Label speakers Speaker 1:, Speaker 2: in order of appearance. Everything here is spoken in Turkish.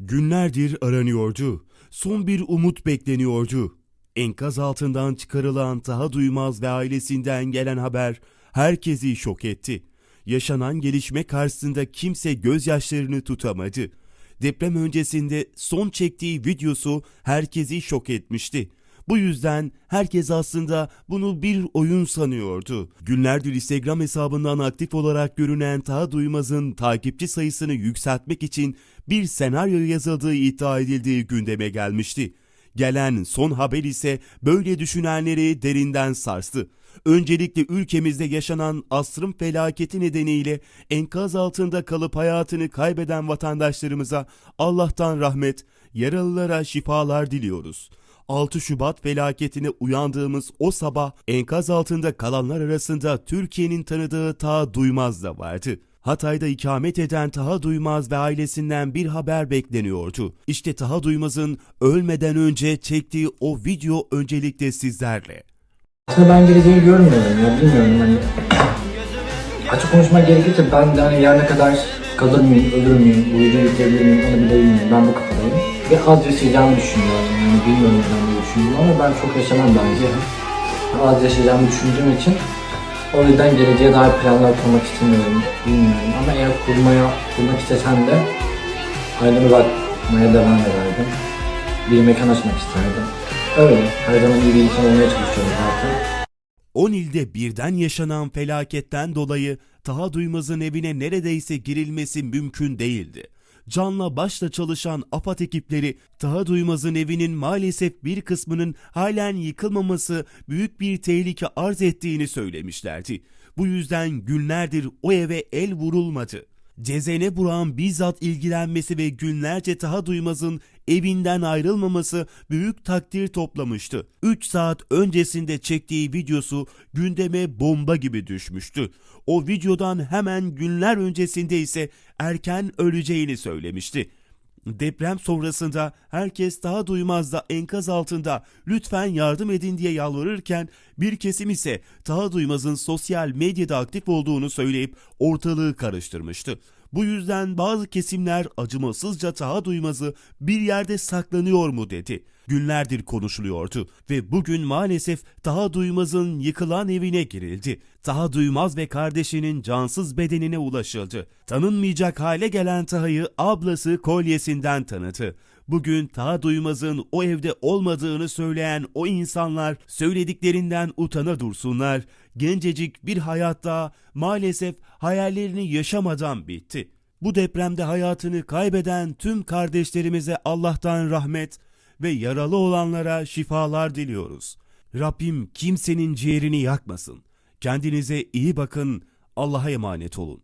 Speaker 1: Günlerdir aranıyordu. Son bir umut bekleniyordu. Enkaz altından çıkarılan Taha Duymaz ve ailesinden gelen haber herkesi şok etti. Yaşanan gelişme karşısında kimse gözyaşlarını tutamadı. Deprem öncesinde son çektiği videosu herkesi şok etmişti. Bu yüzden herkes aslında bunu bir oyun sanıyordu. Günlerdir Instagram hesabından aktif olarak görünen Taha Duymaz'ın takipçi sayısını yükseltmek için bir senaryo yazıldığı iddia edildiği gündeme gelmişti. Gelen son haber ise böyle düşünenleri derinden sarstı. Öncelikle ülkemizde yaşanan asrın felaketi nedeniyle enkaz altında kalıp hayatını kaybeden vatandaşlarımıza Allah'tan rahmet, yaralılara şifalar diliyoruz. 6 Şubat felaketine uyandığımız o sabah enkaz altında kalanlar arasında Türkiye'nin tanıdığı Taha Duymaz da vardı. Hatay'da ikamet eden Taha Duymaz ve ailesinden bir haber bekleniyordu. İşte Taha Duymaz'ın ölmeden önce çektiği o video öncelikle sizlerle.
Speaker 2: Aslında ben geleceği görmüyorum ya bilmiyorum hani açık konuşmak gerekirse ben de hani yarına kadar kalır mıyım, ölür müyüm, bu videoyu yükleyebilir miyim onu bile bilmiyorum. Ben bu kafadayım. Ve az yaşayacağımı. Yani bilmiyorum neden böyle düşündüğümü ama ben çok yaşamam bence. Az yaşayacağımı düşündüğüm için o yüzden geleceğe dair planlar kurmak istemiyorum. Bilmiyorum ama eğer kurmaya, kurmak istesem de aileme bakmaya devam ederdim. Bir mekan açmak isterdim. Öyle. Her zaman iyi bir insan olmaya çalışıyorum zaten.
Speaker 1: 10 ilde birden yaşanan felaketten dolayı Taha Duymaz'ın evine neredeyse girilmesi mümkün değildi. Canla başla çalışan AFAD ekipleri Taha Duymaz'ın evinin maalesef bir kısmının halen yıkılmaması büyük bir tehlike arz ettiğini söylemişlerdi. Bu yüzden günlerdir o eve el vurulmadı. Cezene Burak'ın bizzat ilgilenmesi ve günlerce Taha Duymaz'ın evinden ayrılmaması büyük takdir toplamıştı. 3 saat öncesinde çektiği videosu gündeme bomba gibi düşmüştü. O videodan hemen günler öncesinde ise erken öleceğini söylemişti. Deprem sonrasında herkes daha duymaz da enkaz altında lütfen yardım edin diye yalvarırken bir kesim ise Taha Duymaz'ın sosyal medyada aktif olduğunu söyleyip ortalığı karıştırmıştı. Bu yüzden bazı kesimler acımasızca Taha Duymaz'ı bir yerde saklanıyor mu dedi. Günlerdir konuşuluyordu ve bugün maalesef Taha Duymaz'ın yıkılan evine girildi. Taha Duymaz ve kardeşinin cansız bedenine ulaşıldı. Tanınmayacak hale gelen Taha'yı ablası kolyesinden tanıdı. Bugün Taha Duymaz'ın o evde olmadığını söyleyen o insanlar söylediklerinden utana dursunlar. Gencecik bir hayatta maalesef hayallerini yaşamadan bitti. Bu depremde hayatını kaybeden tüm kardeşlerimize Allah'tan rahmet ve yaralı olanlara şifalar diliyoruz. Rabbim kimsenin ciğerini yakmasın. Kendinize iyi bakın. Allah'a emanet olun.